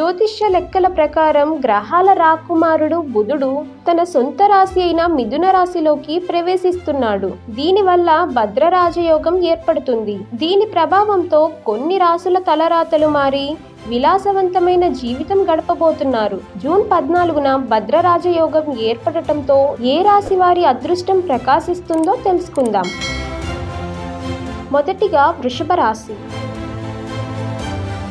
జ్యోతిష్య లెక్కల ప్రకారం గ్రహాల రాకుమారుడు బుధుడు తన సొంత రాశి అయిన మిథున రాశిలోకి ప్రవేశిస్తున్నాడు. దీనివల్ల భద్రరాజయోగం ఏర్పడుతుంది. దీని ప్రభావంతో కొన్ని రాసుల తలరాతలు మారి విలాసవంతమైన జీవితం గడపబోతున్నారు. జూన్ పద్నాలుగున భద్రరాజయోగం ఏర్పడటంతో ఏ రాశి వారి అదృష్టం ప్రకాశిస్తుందో తెలుసుకుందాం. మొదటిగా వృషభ రాశి.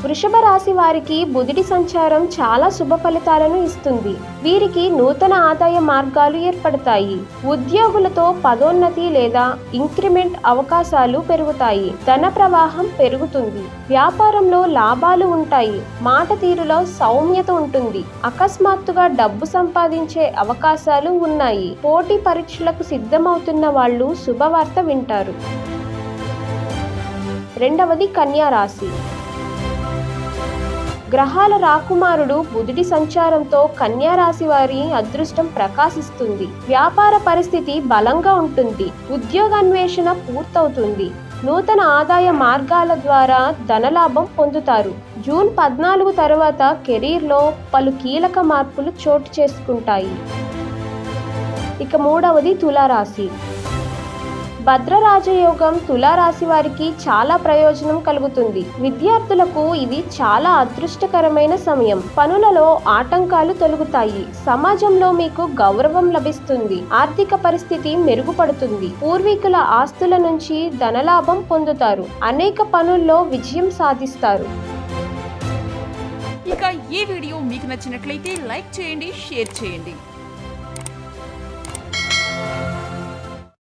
వృషభ రాశి వారికి బుధుడి సంచారం చాలా శుభ ఫలితాలను ఇస్తుంది. వీరికి నూతన ఆదాయ మార్గాలు ఏర్పడతాయి. ఉద్యోగులతో పదోన్నతి లేదా ఇంక్రిమెంట్ అవకాశాలు పెరుగుతాయి. ధన ప్రవాహం పెరుగుతుంది. వ్యాపారంలో లాభాలు ఉంటాయి. మాట తీరులో సౌమ్యత ఉంటుంది. అకస్మాత్తుగా డబ్బు సంపాదించే అవకాశాలు ఉన్నాయి. పోటీ పరీక్షలకు సిద్ధమవుతున్న వాళ్ళు శుభవార్త వింటారు. రెండవది కన్యా రాశి. గ్రహాల రాకుమారుడు బుధుడి సంచారంతో కన్యా రాశి వారి అదృష్టం ప్రకాశిస్తుంది. వ్యాపార పరిస్థితి బలంగా ఉంటుంది. ఉద్యోగాన్వేషణ పూర్తవుతుంది. నూతన ఆదాయ మార్గాల ద్వారా ధనలాభం పొందుతారు. జూన్ పద్నాలుగు తర్వాత కెరీర్లో పలు కీలక మార్పులు చోటు చేసుకుంటాయి. ఇక మూడవది తులారాశి. భద్రరాజయోగం తులారాశి వారికి చాలా ప్రయోజనం కలుగుతుంది. విద్యార్థులకు ఇది చాలా అదృష్టకరమైన సమయం. పనులలో ఆటంకాలు తొలగుతాయి. సమాజంలో మీకు గౌరవం లభిస్తుంది. ఆర్థిక పరిస్థితి మెరుగుపడుతుంది. పూర్వీకుల ఆస్తుల నుంచి ధనలాభం పొందుతారు. అనేక పనుల్లో విజయం సాధిస్తారు. ఇక ఈ వీడియో మీకు నచ్చినట్లయితే లైక్ చేయండి షేర్ చేయండి.